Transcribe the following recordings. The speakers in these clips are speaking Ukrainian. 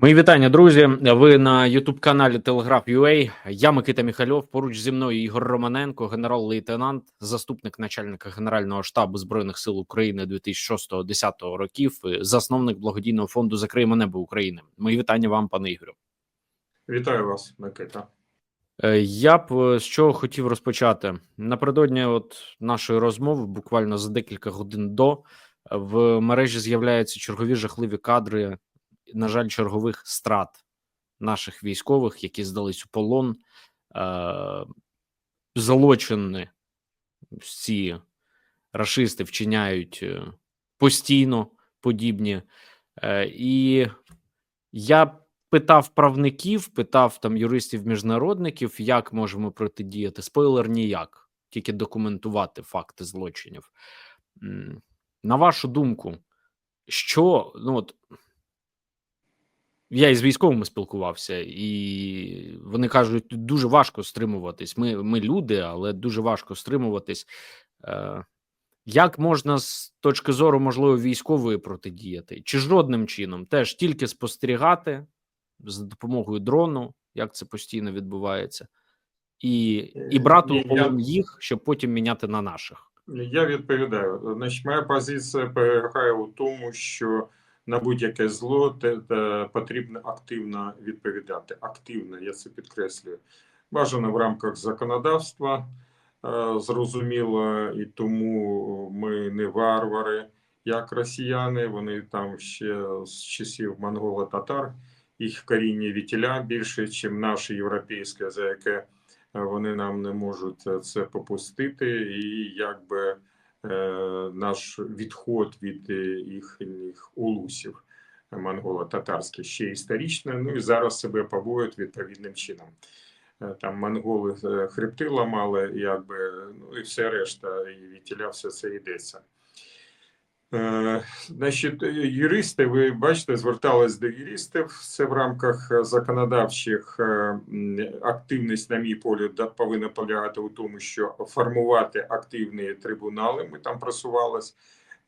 Мої вітання, друзі. Ви на Ютуб каналі Телеграф UA. Я Микита Міхальов. Поруч зі мною Ігор Романенко, генерал-лейтенант, заступник начальника Генерального штабу збройних сил України 2006-2010 років, засновник благодійного фонду Закриємо небо України. Мої вітання вам, пане Ігорю. Вітаю вас, Микита. Е, Я б е, з чого хотів розпочати напередодні от нашої розмови, буквально за декілька годин до е, в мережі з'являються чергові жахливі кадри, на жаль, чергових страт наших військових, які здались у полон, е, злочини ці рашисти вчиняють е, постійно подібні. Е, І я питав правників, питав там юристів міжнародників, як можемо протидіяти. Спойлер ніяк, тільки документувати факти злочинів. На вашу думку, що ну от я із військовими спілкувався, і вони кажуть, дуже важко стримуватись. Ми, ми люди, але дуже важко стримуватись. Е, як можна з точки зору, можливо, військової протидіяти? Чи жодним чином теж тільки спостерігати за допомогою дрону, як це постійно відбувається, і, і брати Ні, у полон їх, щоб потім міняти на наших? Я відповідаю. Значить, моя позиція полягає у тому, що на будь-яке зло те, те потрібно активно відповідати. Активно, я це підкреслюю. Бажано в рамках законодавства, е, зрозуміло, і тому ми не варвари, як росіяни. Вони там ще з часів монголо-татар, їх коріння вітіля більше, ніж наше європейське, за яке вони нам не можуть е, це попустити, і якби е, наш відход від е, їхніх улусів монголо-татарських ще історично. Ну і зараз себе поводять відповідним чином. Е, Там монголи е, хребти ламали, якби ну і все решта, і вітіля все це йдеться. Е, Значить, юристи, ви бачите, звертались до юристів. Це в рамках законодавчих е, активність, на мій да, повинна полягати у тому, що формувати активні трибунали. Ми там просувались.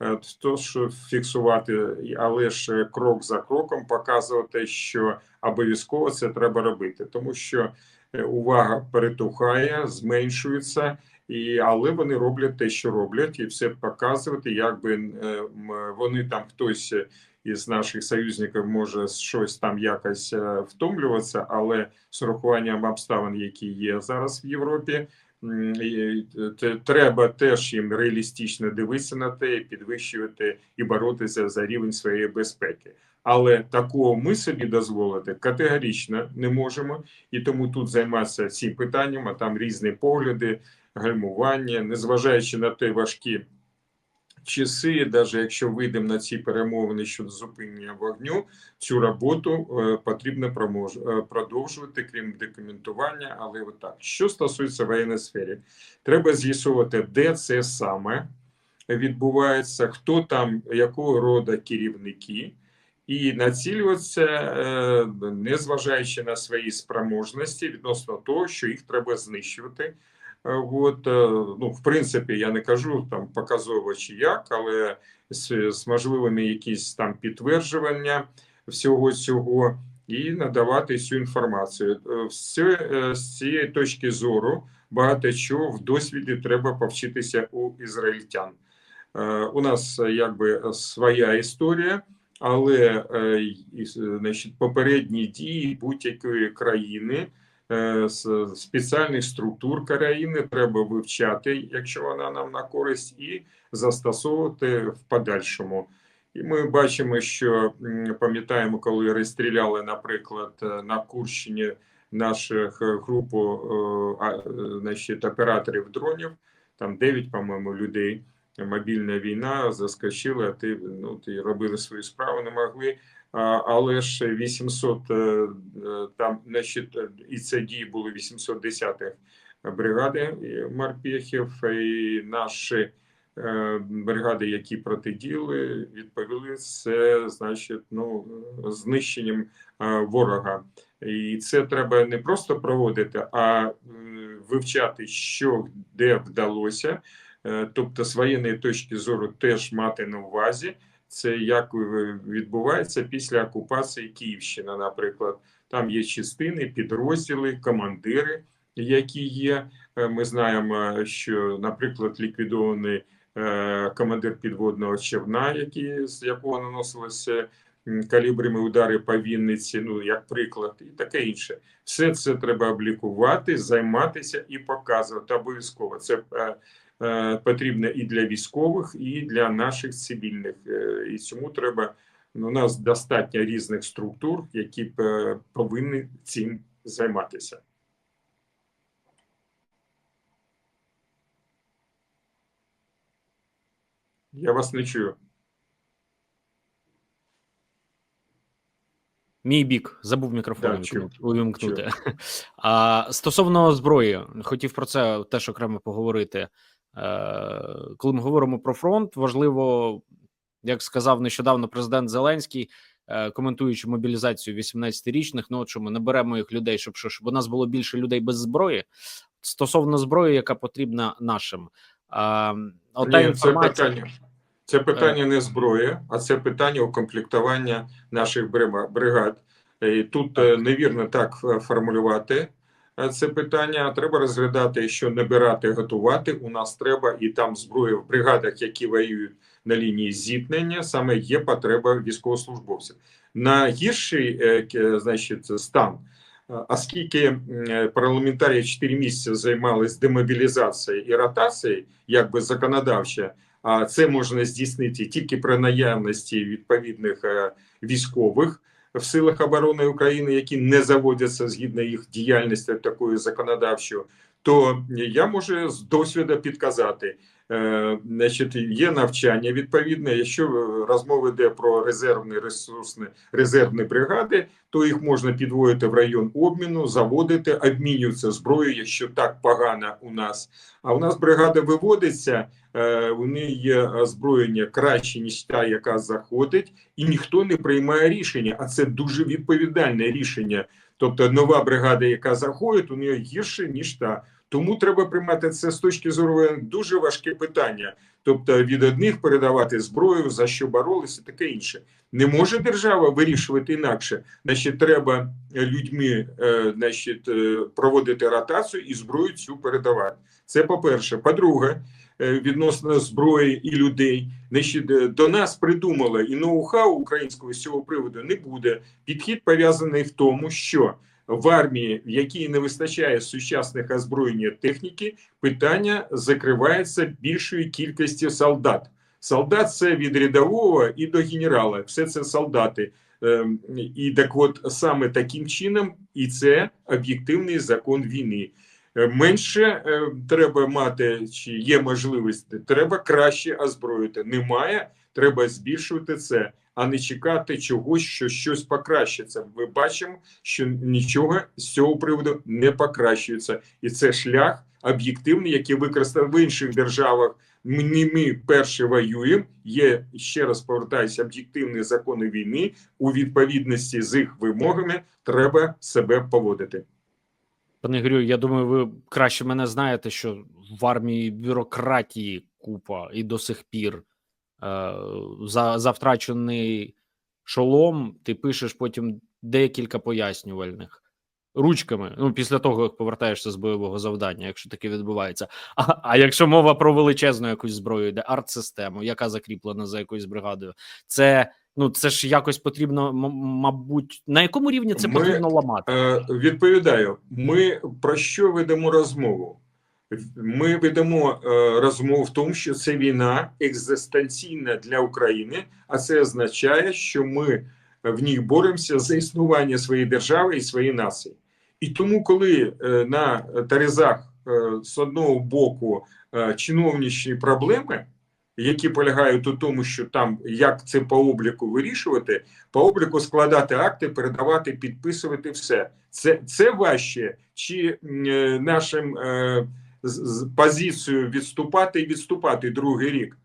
Е, То, що фіксувати, але ж крок за кроком показувати, що обов'язково це треба робити, тому що увага перетухає, зменшується. І, але вони роблять те, що роблять, і все показувати, якби вони там хтось із наших союзників може щось там якось е, втомлюватися, але з урахуванням обставин, які є зараз в Європі, е, треба теж їм реалістично дивитися на те, підвищувати і боротися за рівень своєї безпеки. Але такого ми собі дозволити категорично не можемо, і тому тут займатися цим питанням, а там різні погляди гальмування, незважаючи на те важкі часи, навіть якщо вийдемо на ці перемовини щодо зупинення вогню, цю роботу е, потрібно е, продовжувати, крім документування. Але отак, що стосується воєнної сфери, треба з'ясувати, де це саме відбувається, хто там, якого роду керівники. І націлюватися, е, незважаючи на свої спроможності відносно того, що їх треба знищувати. Е, От, е, ну, в принципі, я не кажу там показово чи як, але з, з можливими якісь там підтверджування всього цього і надавати цю інформацію. Е, Все з цієї точки зору багато чого в досвіді треба повчитися у ізраїльтян. У нас якби своя історія. Але значить, попередні дії будь-якої країни спеціальних структур країни треба вивчати, якщо вона нам на користь, і застосовувати в подальшому. І ми бачимо, що пам'ятаємо, коли розстріляли, наприклад, е, на Курщині наших е, групу е, е, значить, операторів дронів, там 9, по-моєму, людей мобільна війна заскочила, ти ну ти робили свою справу, не могли. Але ж 800 е, е, там, значить, е, і це дії були 810-х бригади морпехів, і наші бригади, які протидіяли, відповіли це, значить, ну знищенням ворога. І це треба не просто проводити, а вивчати, що де вдалося. Тобто, з воєнної точки зору теж мати на увазі Це як е, відбувається після окупації Київщини, наприклад. Там є частини, підрозділи, командири, які є. Е, Ми знаємо, що, наприклад, ліквідований е, командир підводного човна, який, з якого наносилися м, калібрами удари по Вінниці, ну як приклад, і таке інше. Все це треба облікувати, займатися і показувати обов'язково. Це е, е, і для військових, і для наших цивільних. Е, І цьому треба. ну, У нас достатньо різних структур, які б, е, повинні цим займатися. Я вас не чую. Мій бік забув мікрофон увімкнути- чую. увімкнути. А, стосовно зброї, хотів про це теж окремо поговорити. Е, коли ми говоримо про фронт, важливо, як сказав нещодавно президент Зеленський, е, коментуючи мобілізацію 18-річних, ну от що ми наберемо їх людей, щоб що щоб у нас було більше людей без зброї. Стосовно зброї, яка потрібна нашим. А, ота Ні, це питання. Це питання не зброї, а це питання укомплектування наших бригад. І тут е, невірно так е, формулювати е, це питання. Треба розглядати, що набирати, готувати. У нас треба і там зброї в бригадах, які воюють на лінії зіткнення, саме є потреба військовослужбовців. На гірший е, значить, стан. е, Оскільки е, парламентарії 4 місяці займалися демобілізацією і ротацією, якби законодавче, а це можна здійснити тільки при наявності відповідних е, військових в силах оборони України, які не заводяться згідно їх діяльності такою законодавчою. То я можу з досвіду підказати. Е, Значить, є навчання відповідне. Якщо е, розмова йде про резервні ресурсні резервні бригади, то їх можна підводити в район обміну, заводити, обмінюються зброєю, якщо так погано у нас. А у нас бригада виводиться, е, у неї є озброєння краще, ніж та, яка заходить, і ніхто не приймає рішення. А це дуже відповідальне рішення. Тобто нова бригада, яка заходить, у неї гірше, ніж та. Тому треба приймати це з точки зору дуже важке питання. Тобто від одних передавати зброю, за що боролися, таке інше. Не може держава вирішувати інакше. Значить, треба людьми е, значить, е, проводити ротацію і зброю цю передавати. Це по-перше. По-друге, е, відносно зброї і людей, значить, е, до нас придумали і ноу-хау українського з цього приводу не буде. Підхід пов'язаний в тому, що в армії, в якій не вистачає сучасних озброєння техніки, питання закривається більшою кількістю солдат. Солдат це від рядового і до генерала. Все це солдати. Ем, І так, от саме таким чином, і це об'єктивний закон війни. Е, Менше е, треба мати, чи є можливість, треба краще озброїти. Немає, треба збільшувати це, а не чекати чогось, що щось покращиться. Ми бачимо, що нічого з цього приводу не покращується, і це шлях об'єктивний, який використав в інших державах. Не ми перші воюємо. Є ще раз повертаюся, об'єктивні закони війни у відповідності з їх вимогами. Треба себе поводити. Пане Ігорю, я думаю, ви краще мене знаєте, що в армії бюрократії купа і до сих пір за, за втрачений шолом ти пишеш потім декілька пояснювальних ручками. Ну, після того, як повертаєшся з бойового завдання, якщо таке відбувається. А, а якщо мова про величезну якусь зброю, йде арт-систему, яка закріплена за якоюсь бригадою, це ну це ж якось потрібно, мабуть, на якому рівні це Ми- потрібно ламати? Е, відповідаю, ми про що ведемо розмову? Ми ведемо е, розмову в тому, що це війна екзистенційна для України, а це означає, що ми в ній боремося за існування своєї держави і своєї нації. І тому, коли е, на терезах е, з одного боку е, чиновничні проблеми, які полягають у тому, що там як це по обліку вирішувати, по обліку складати акти, передавати, підписувати все. Це, це важче, чи е, нашим позицією відступати і відступати другий рік.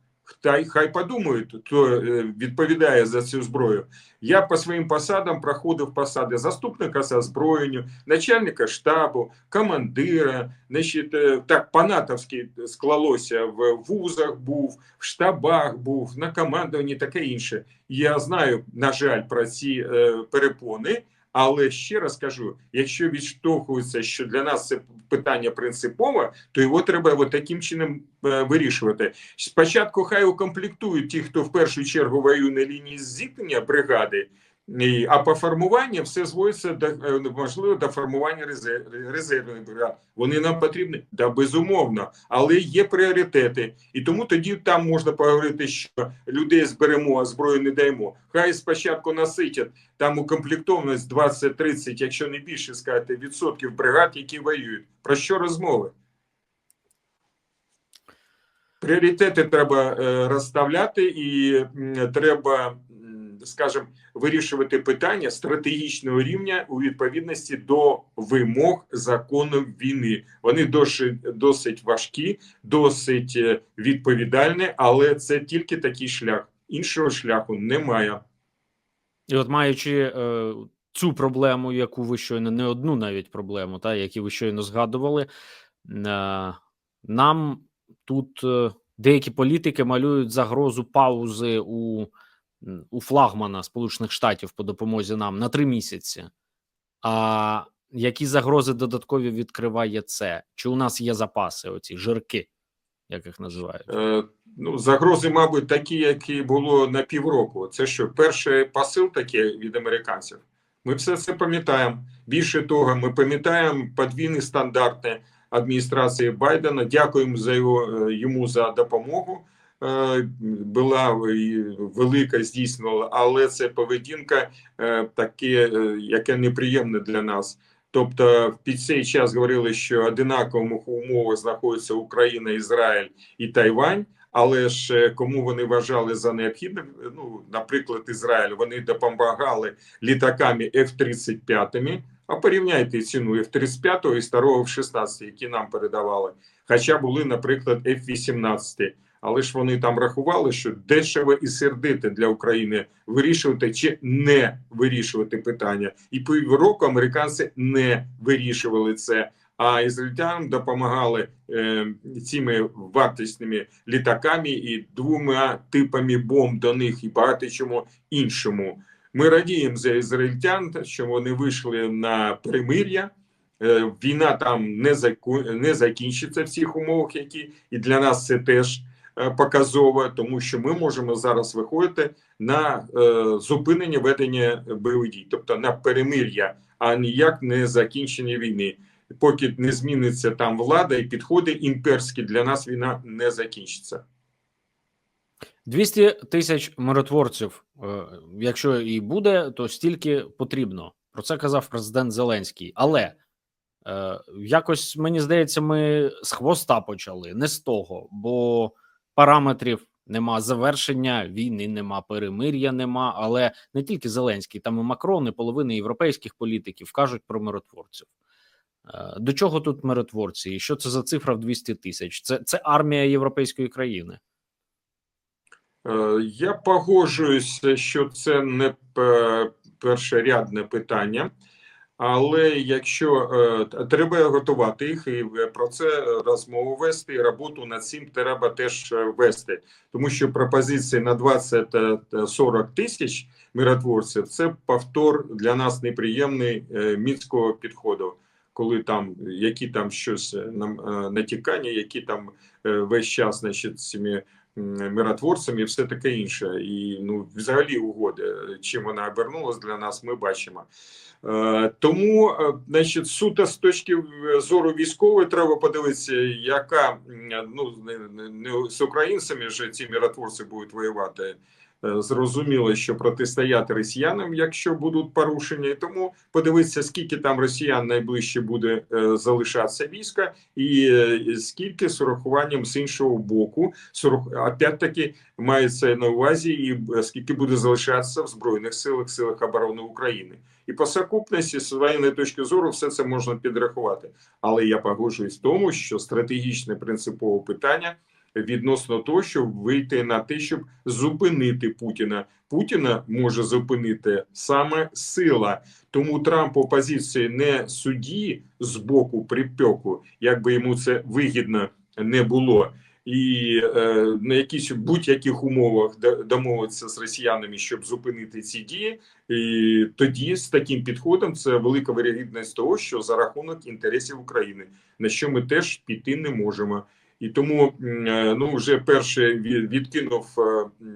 хай, хай подумають, хто е, відповідає за цю зброю. Я по своїм посадам проходив посади заступника з озброєнню, начальника штабу, командира. Значить, е, так по-натовськи склалося в вузах, був, в штабах був, на командуванні, таке інше. Я знаю, на жаль, про ці е, перепони. Але ще раз кажу: якщо відштовхується, що для нас це питання принципове, то його треба от таким чином е, вирішувати. Спочатку хай укомплектують ті, хто в першу чергу воює на лінії зіткнення бригади. А по формуванню все зводиться до е, можливо до формування резерв, резервних бригад. Вони нам потрібні да безумовно, але є пріоритети, і тому тоді там можна поговорити, що людей зберемо, а зброю не даємо. Хай спочатку наситять там укомплектованість 20-30, якщо не більше сказати, відсотків бригад, які воюють. Про що розмови? Пріоритети треба е, розставляти, і треба, скажімо, вирішувати питання стратегічного рівня у відповідності до вимог закону війни. Вони досить, важкі, досить е, відповідальні, але це тільки такий шлях. Іншого шляху немає. І от маючи е, цю проблему, яку ви щойно не одну навіть проблему, та які ви щойно згадували, е, нам тут е, деякі політики малюють загрозу паузи у, у флагмана Сполучених Штатів по допомозі нам на три місяці. А які загрози додаткові відкриває це? Чи у нас є запаси, оці жирки, як їх називають? Е, ну, загрози, мабуть, такі, які було на півроку. Це що, перший посил таке від американців. Ми все це пам'ятаємо. Більше того, ми пам'ятаємо подвійні стандарти адміністрації Байдена. Дякуємо за його, е, йому за допомогу. Е, Була велика здійснювала, але це поведінка е, таке, е, яке неприємне для нас. Тобто, під цей час говорили, що одинакових умовах знаходяться Україна, Ізраїль і Тайвань. Але ж кому вони вважали за необхідне, ну наприклад, Ізраїль, вони допомагали літаками F-35, а порівняйте ціну F-35 і старого F-16, які нам передавали. Хоча були, наприклад, F-18. Але ж вони там рахували, що дешево і сердито для України вирішувати чи не вирішувати питання. І півроку американці не вирішували це. А ізраїльтянам допомагали е, цими вартісними літаками і двома типами бомб до них і багато чому іншому. Ми радіємо за ізраїльтян, що вони вийшли на перемир'я. Е, війна там не заку... не закінчиться в цих умовах, які і для нас це теж е, показово, тому що ми можемо зараз виходити на е, зупинення ведення бойових дій, тобто на перемир'я, а ніяк не закінчення війни. Поки не зміниться там влада і підходи імперські, для нас війна не закінчиться. 200 тисяч миротворців, е, якщо і буде, то стільки потрібно. Про це казав президент Зеленський. Але якось мені здається, ми з хвоста почали, не з того, бо параметрів нема завершення війни, нема перемир'я, нема. Але не тільки Зеленський, там і Макрон, і половина європейських політиків кажуть про миротворців. Е, До чого тут миротворці? І що це за цифра в 200 тисяч? Це, це армія європейської країни. Е, Я погоджуюся, що це не пе- першорядне питання, але якщо е, треба готувати їх і про це розмову вести, і роботу над цим треба теж е, вести, тому що пропозиції на 20-40 тисяч миротворців це повтор для нас неприємний е, мінського підходу. Коли там які там щось е, нам е, натікання, які там е, весь час значить цими миротворцями і все таке інше. І ну, взагалі угоди, чим вона обернулась для нас, ми бачимо. Е, Тому, е, значить, суто з точки зору військової, треба подивитися, яка ну не, з українцями ж ці миротворці будуть воювати. Е, Зрозуміло, що протистояти росіянам, якщо будуть порушення, і тому подивитися, скільки там росіян найближче буде залишатися війська, і скільки з урахуванням з іншого боку, з опять-таки мається на увазі, і скільки буде залишатися в збройних силах, силах оборони України. І по сукупності з воєнної точки зору все це можна підрахувати. Але я погоджуюсь в тому, що стратегічне принципове питання відносно того, щоб вийти на те, щоб зупинити Путіна. Путіна може зупинити саме сила. Тому Трамп у позиції не судді з боку припеку, як би йому це вигідно не було, і е, на якісь будь-яких умовах домовитися з росіянами, щоб зупинити ці дії. І тоді з таким підходом це велика вирогідність того, що за рахунок інтересів України, на що ми теж піти не можемо. І тому е, ну вже перше відкинув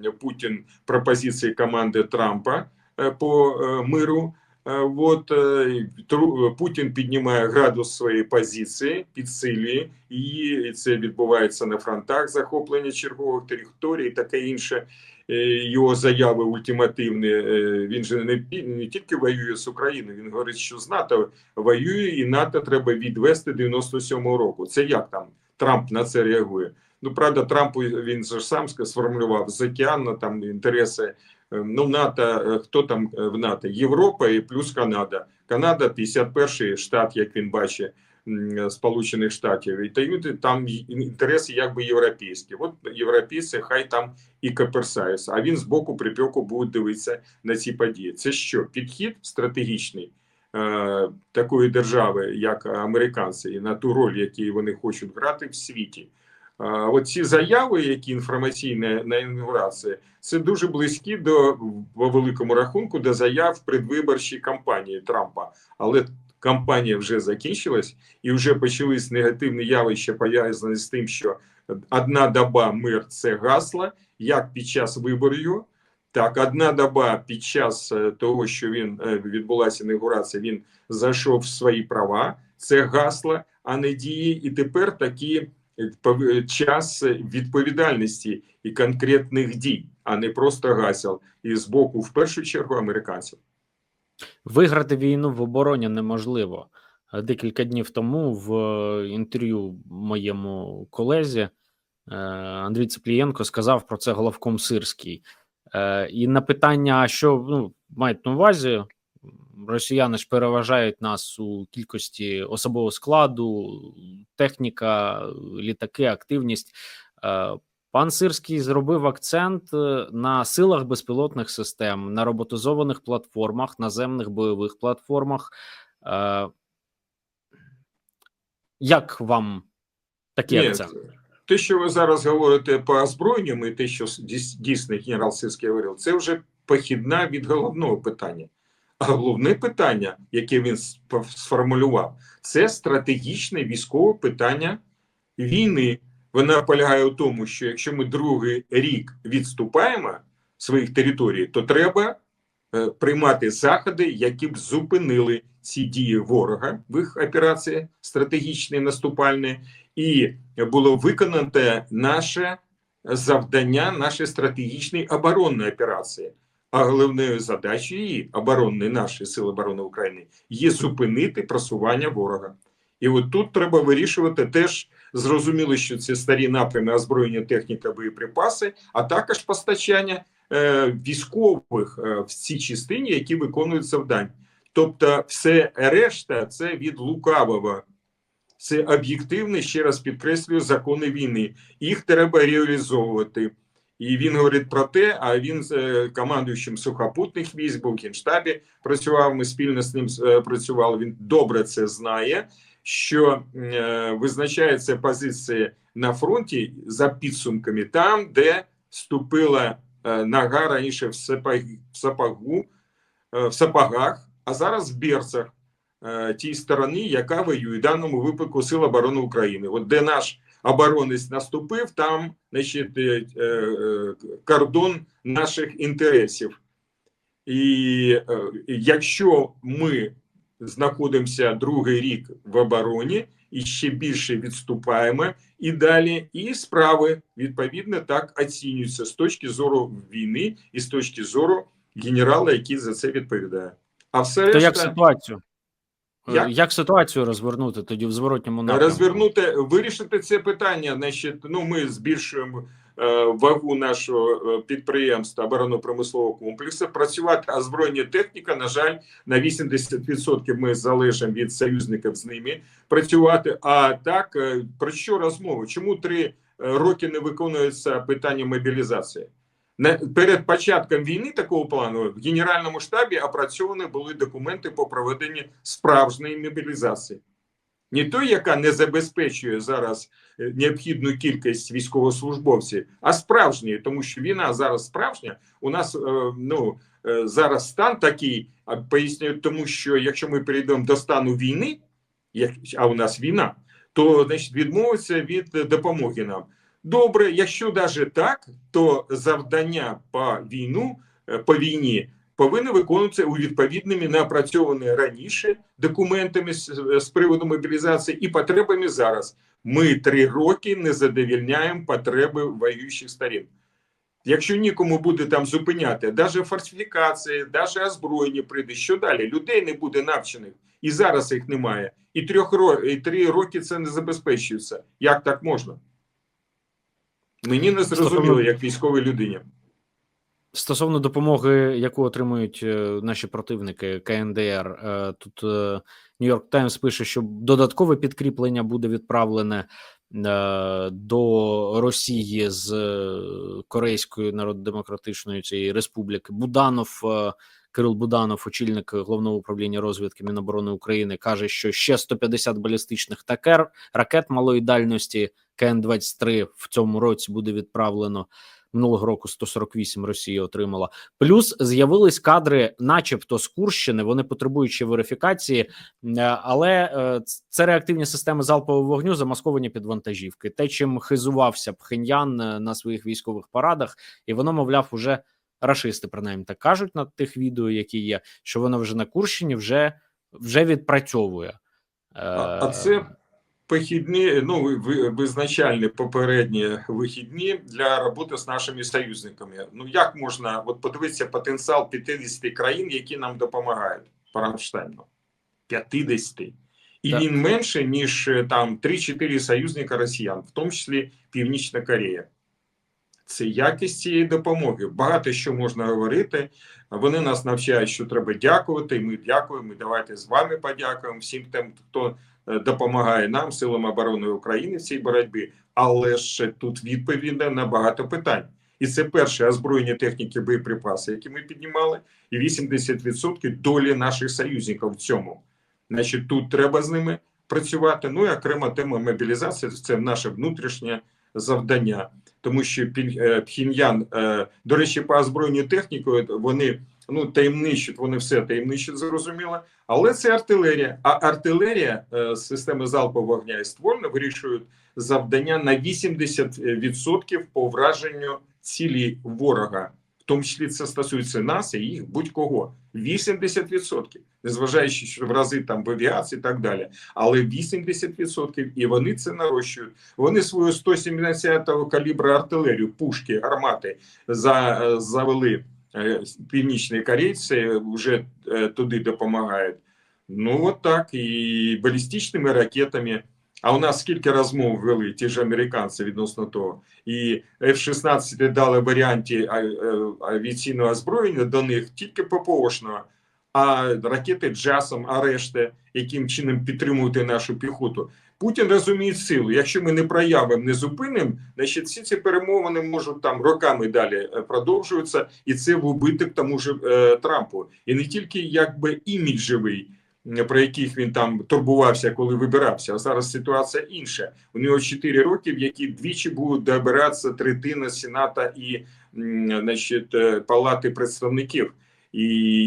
е, Путін пропозиції команди Трампа е, по миру. Е, От е, Тру- Путін піднімає градус своєї позиції, підсилює її. І це відбувається на фронтах захоплення чергових територій, і таке інше. Е, Його заяви ультимативні. е, Він же не, не тільки воює з Україною. Він говорить, що з НАТО воює, і НАТО треба відвести 97-го року. Це як там Трамп на це реагує? Ну правда, Трамп він же сам сформулював з океану там інтереси. Е, Ну, НАТО, е, хто там е, в НАТО? Європа і плюс Канада. Канада 51-й штат, як він бачить, Сполучених Штатів. І та- там інтереси якби європейські. От європейці хай там і коперсаються. А він з боку припеку буде дивитися на ці події. Це що? Підхід стратегічний такої держави, як американці, і на ту роль, яку вони хочуть грати в світі. Оці заяви, які інформаційні на інаугурації, це дуже близькі до по великому рахунку до заяв предвиборчій кампанії Трампа. Але кампанія вже закінчилась, і вже почались негативні явища пов'язані з тим, що одна доба мир це гасло, як під час виборів. Так, одна доба під час е, того, що він е, відбулася інаугурація, він зайшов в свої права. Це гасло, а не дії. І тепер такі час відповідальності і конкретних дій, а не просто гасел. І з боку, в першу чергу, американців. Виграти війну в обороні неможливо. Декілька днів тому в е, інтерв'ю моєму колезі е, Андрій Цеплієнко сказав про це головком Сирський. Е, І на питання, що ну, мають на увазі, росіяни ж переважають нас у кількості особового складу, техніка, літаки, активність. Е, Пан Сирський зробив акцент е, на силах безпілотних систем, на роботизованих платформах, наземних бойових платформах. Е, Як вам такий Ні, акцент? те, що ви зараз говорите по озброєнням, і те, що дійс- дійсно генерал Сирський говорив, це вже похідна від головного питання. А головне питання, яке він сформулював, це стратегічне військове питання війни. Вона полягає у тому, що якщо ми другий рік відступаємо своїх територій, то треба е, приймати заходи, які б зупинили ці дії ворога в їх операції стратегічні наступальні, і було виконано наше завдання, наші стратегічні оборонні операції. А головною задачею її оборонної нашої сили оборони України є зупинити просування ворога. І от тут треба вирішувати теж зрозуміло, що це старі напрями озброєння, техніка, боєприпаси, а також постачання е, військових е, в цій частині, які виконують завдань. Тобто, все решта це від лукавого. Це об'єктивні, ще раз підкреслюю, закони війни. Їх треба реалізовувати. І він говорить про те, а він з е, командуючим сухопутних військ був в Генштабі, працював, ми спільно з ним е, працювали, він добре це знає, що е, визначається позиція на фронті за підсумками там, де вступила е, нога раніше в, сапог, в, сапогах, а зараз в берцах тій сторони, яка воює в даному випадку Сил оборони України. От де наш оборонець наступив, там значить, е, е, кордон наших інтересів. І е, якщо ми знаходимося другий рік в обороні і ще більше відступаємо і далі, і справи відповідно так оцінюються з точки зору війни і з точки зору генерала, який за це відповідає. А все То як решта ситуацію? Е, Як? Як ситуацію розвернути тоді в зворотньому напрямку? розвернути, вирішити це питання. Значить, ну ми збільшуємо е, вагу нашого е, підприємства оборонно-промислового комплексу. Працювати озброєння техніка. На жаль, на 80% ми залежимо від союзників з ними працювати. А так е, про що розмова? Чому три роки не виконується питання мобілізації. Перед початком війни такого плану в Генеральному штабі опрацьовані були документи по проведенню справжньої мобілізації. Не той, яка не забезпечує зараз е, необхідну кількість військовослужбовців, а справжньої, тому що війна зараз справжня. У нас е, ну, е, зараз стан такий, а пояснюю, тому що якщо ми перейдемо до стану війни, а у нас війна, то значить відмовиться від допомоги нам. Добре, якщо навіть так, то завдання по війну е, по війні повинні виконуватися у відповідними напрацьованими раніше документами з, з приводу мобілізації і потребами зараз. Ми три роки не задовільняємо потреби воюючих сторін. Якщо нікому буде там зупиняти, навіть фальсифікації, навіть озброєння прийде, що далі? Людей не буде навчених, і зараз їх немає. І трьох і три роки це не забезпечується. Як так можна? Мені не зрозуміло, Стосовно- як військовій людині. Стосовно допомоги, яку отримують е, наші противники КНДР, е, тут Нью-Йорк Таймс пише, що додаткове підкріплення буде відправлене е, до Росії з е, Корейської Народно-Демократичної цієї республіки. Буданов е, Кирил Буданов, очільник головного управління розвідки Міноборони України, каже, що ще 150 балістичних такер ракет малої дальності КН-23 в цьому році буде відправлено. Минулого року 148 Росія отримала. Плюс з'явились кадри, начебто з Курщини. Вони потребують ще верифікації, е, але е, це реактивні системи залпового вогню, замасковані під вантажівки. Те, чим хизувався Пхеньян е, на своїх військових парадах, і воно, мовляв, уже рашисти принаймні так кажуть на тих відео, які є, що воно вже на Курщині вже, вже відпрацьовує. Е, А, а це похідні, ну ви- ви- визначальні попередні вихідні для роботи з нашими союзниками. Ну як можна от подивитися потенціал 50 країн, які нам допомагають по Рамштайну? 50. І Так. він менше, ніж е, там 3-4 союзника росіян, в тому числі Північна Корея. Це якість цієї допомоги. Багато що можна говорити. Вони нас навчають, що треба дякувати. Ми дякуємо. Давайте з вами подякуємо всім тим, хто е, допомагає нам, силам оборони України в цій боротьбі. Але ж тут відповідно на багато питань. І це перше озброєння техніки боєприпаси, які ми піднімали, і 80% долі наших союзників в цьому. Значить, тут треба з ними працювати. Ну і окрема тема мобілізації це наше внутрішнє завдання, тому що е, Пхеньян, е, до речі, по озброєнню технікою вони ну таємничать, вони все таємничать, зрозуміло. Але це артилерія. А артилерія е, системи залпового вогня і ствольно вирішують завдання на 80% по враженню цілі ворога. Тому числі це стосується нас і їх будь-кого. 80%. Незважаючи, що в рази там в авіації і так далі. Але 80% і вони це нарощують. Вони свою 170-го калібра артилерію, пушки, гармати за, завели е, північні корейці, вже е, туди допомагають. Ну, от так, і балістичними ракетами. А у нас скільки розмов вели ті ж американці відносно того, і F-16 дали варіанті е, авіаційного озброєння до них тільки ППОшного, а ракети джасом, а решта, яким чином підтримувати нашу піхоту. Путін розуміє силу. Якщо ми не проявимо, не зупинимо, значить всі ці перемовини можуть там роками далі е, продовжуватися, і це в убиток тому ж е, Трампу. І не тільки якби іміджевий, про яких він там турбувався, коли вибирався. А зараз ситуація інша. У нього 4 роки, в які двічі будуть добиратися третина Сената і значить, е, Палати представників. І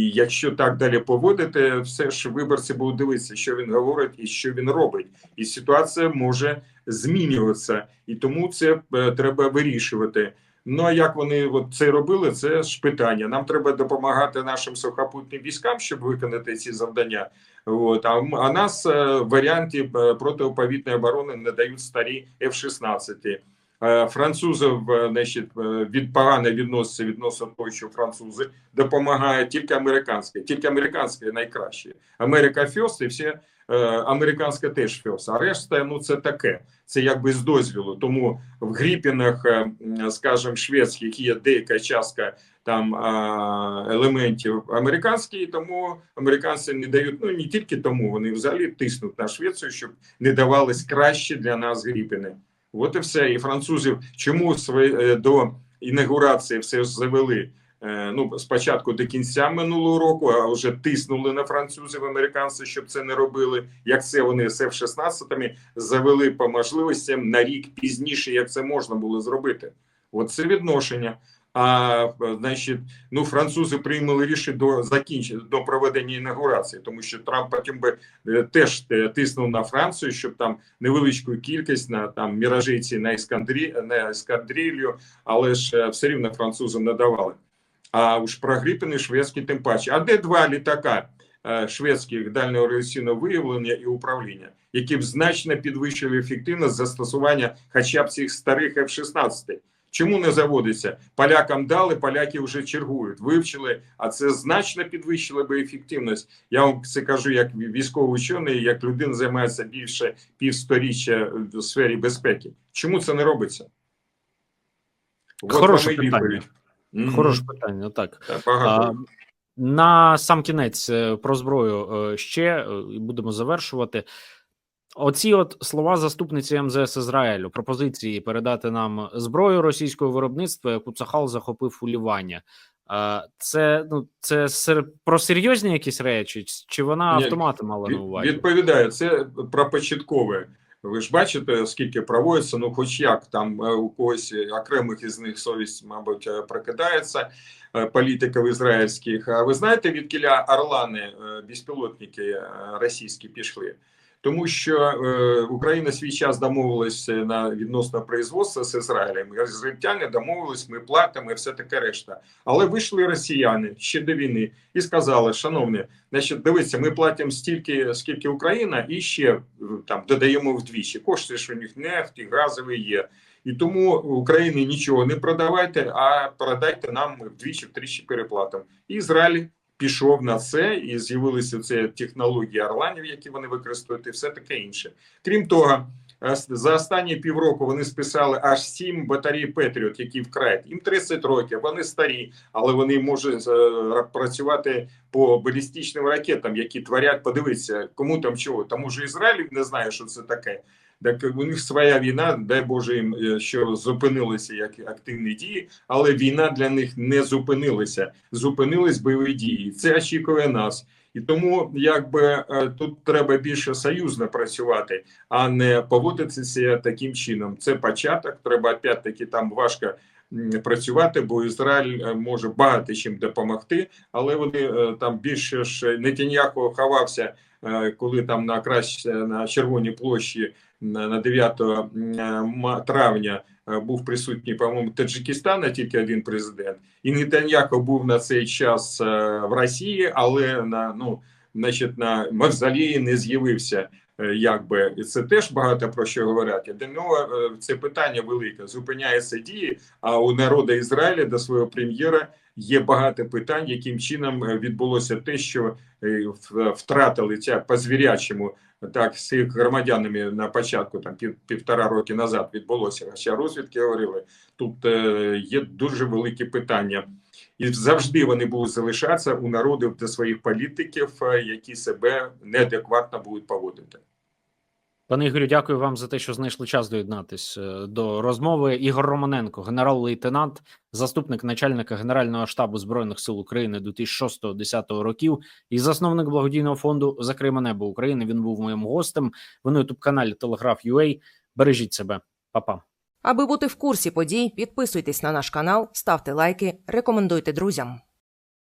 якщо так далі поводити, все ж виборці будуть дивитися, що він говорить і що він робить, і ситуація може змінюватися, і тому це е, треба вирішувати. Ну а як вони от це робили? Це ж питання. Нам треба допомагати нашим сухопутним військам, щоб виконати ці завдання. От а, а нас варіанти в е, протиповітної оборони не дають старі F-16. Е, Французів е, значить, е, від погано відноситься відносно того, що французи допомагають тільки американське, тільки американське найкраще. Америка фьост і всі американська теж фьост. А решта ну це таке. Це якби з дозвілу. Тому в Гріпінах, скажімо, шведських є деяка частка там елементів американські, тому американці не дають. Ну не тільки тому вони взагалі тиснуть на Швецію, щоб не давались краще для нас Гріпіни. От і все. І французів чому свої, е, до інаугурації все завели? Е, Ну, спочатку до кінця минулого року, а вже тиснули на французів, американці, щоб це не робили. Як це вони все в 16 завели по можливостям на рік пізніше, як це можна було зробити. От це відношення. А значить, ну французи прийняли рішення до закінчення до проведення інаугурації, тому що Трамп потім би е, теж е, тиснув на Францію, щоб там невеличку кількість на там міражі ці на ескандрі на ескадрилью, але ж е, все рівно французам не давали. А уж про Грипіни шведські тим паче. А де два літака шведських дальнього радіаційного виявлення і управління, які б значно підвищили ефективність застосування хоча б цих старих F-16? Чому не заводиться? Полякам дали, поляки вже чергують, вивчили, а це значно підвищило би ефективність. Я вам це кажу як військовий учений, як людина займається більше півсторіччя в сфері безпеки. Чому це не робиться? От Хороше вам питання. відповідь. Мгм. Хороше питання. Так Так, багато. А, на сам кінець е, про зброю е, ще е, будемо завершувати. Оці от слова заступниці МЗС Ізраїлю, пропозиції передати нам зброю російського виробництва, яку Цахал захопив у Лівані. Це ну це сер... про серйозні якісь речі, чи вона автомати мала на увазі? Відповідаю, це про початкове. Ви ж бачите, скільки проводиться, ну хоч як там е, у когось окремих із них совість, мабуть, е, прокидається е, політиків ізраїльських. А ви знаєте, від кіля Орлани безпілотники російські пішли? Тому що е, Україна свій час домовилась на відносно производства з Ізраїлем. Ізраїльтяни домовились, ми платимо і все таке решта. Але вийшли росіяни ще до війни і сказали: шановні, значить, дивіться, ми платимо стільки, скільки Україна, і ще е, там додаємо вдвічі. Кошти, що у них нефть і газові є. І тому Україні нічого не продавайте, а продайте нам вдвічі, втричі переплатимо. І Ізраїль пішов на це, і з'явилися ці технології орланів, які вони використовують, і все таке інше. Крім того, за останні півроку вони списали аж сім батарей Петріот, які вкрають. Їм 30 років, вони старі, але вони можуть е, працювати по балістичним ракетам, які творять. Подивіться, кому там чого. Тому що Ізраїль не знає, що це таке. Так у них своя війна, дай Боже їм, е, що зупинилися як активні дії, але війна для них не зупинилася. Зупинились бойові дії. Це очікує нас. І тому якби е, тут треба більше союзно працювати, а не поводитися таким чином. Це початок. Треба опять-таки там важко працювати, бо Ізраїль е, може багато чим допомогти, але вони там більше ж Нетаньяху ховався, е, коли там на краще на червоній площі на на 9 травня е, був присутній, по-моєму, Таджикистана тільки один президент, і Нетаньяху був на цей час е, в Росії, але на ну, значить, на мавзолеї не з'явився. е, Якби і це теж багато про що говорять. Для нього це питання велике. Зупиняється дії. А у народу Ізраїля до свого прем'єра є багато питань, яким чином відбулося те, що втратили ця по звірячому так з їх громадянами на початку, там пів, півтора роки назад відбулося. Хоча розвідки говорили, тут е, є дуже великі питання, і завжди вони будуть залишатися у народів до своїх політиків, е, які себе неадекватно будуть поводити. Пане Ігорю, дякую вам за те, що знайшли час доєднатись е, до розмови. Ігор Романенко, генерал-лейтенант, заступник начальника Генерального штабу збройних сил України 2006-2010 років і засновник благодійного фонду Закриме небо України. Він був моїм гостем. Ви на ютуб каналі Телеграф.UA. Бережіть себе, Па-па. Аби бути в курсі подій, підписуйтесь на наш канал, ставте лайки, рекомендуйте друзям.